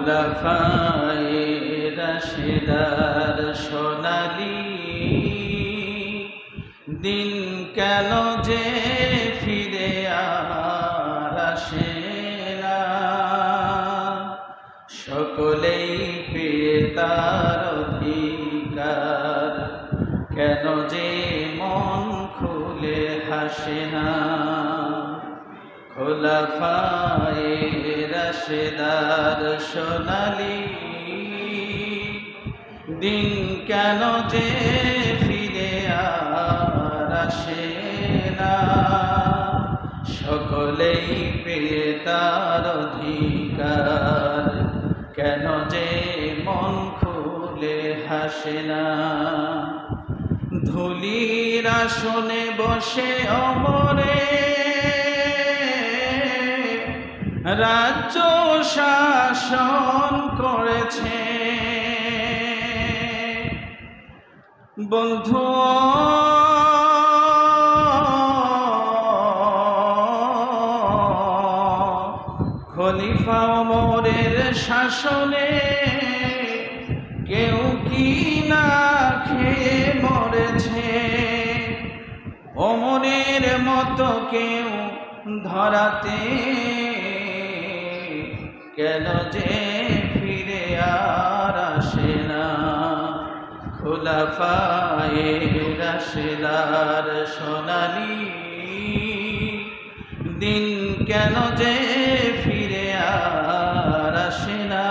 খোলাফায়ে রাশেদার সোনালি। দিন কেন যে ফিরে আসে না। সকলেই পেয়ে অধিকার। কেন যে মন খুলে হাসে না। খোলাফায়ে রাশেদার সোনালি, দিন কেন যে ফিরে আসে না। সকলেই পেয়ে তার অধিকার, কেন যে মন খুলে হাসে না। ধুলির আসনে বসে অমরে রাজ্য শাসন করেছে। বন্ধু, খলিফা মোরের শাসনে কেউ কি না খেয়ে মরেছে? অমরের মতো কেউ ধরাতে কেন যে ফিরে আর আসে না। খোলাফায়ে রাশেদার সোনালি। দিন কেন যে ফিরে আর আসে না।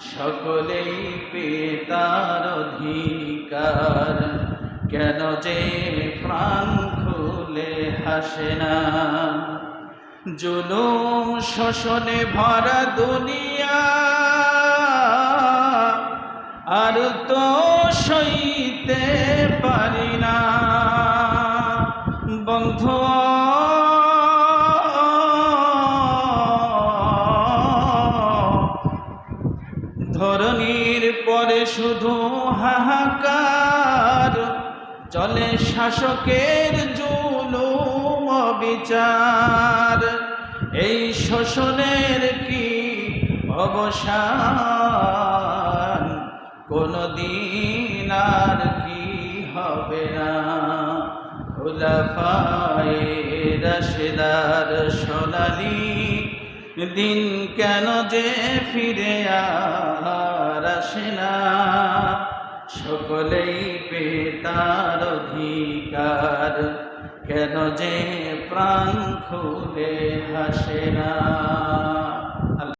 সকলেই পেতার অধিকার। কেন যে প্রাণ খুলে হাসে না। জুলুম শোষণে ভরা দুনিয়া। আর তো সইতে পারি না। বন্ধু ধরনীর পরে শুধু হাহাকার, চলে শাসকের জুলুম বিচার এই শোষণের কি অবসান? কোনো দিন আর কি হবে না। খোলাফায়ে রাশেদার সোনালি, দিন কেন যে ফিরে আসে না। সকলেই পেতার অধিকার। কেন যে প্রাণ খুলে হাসে না?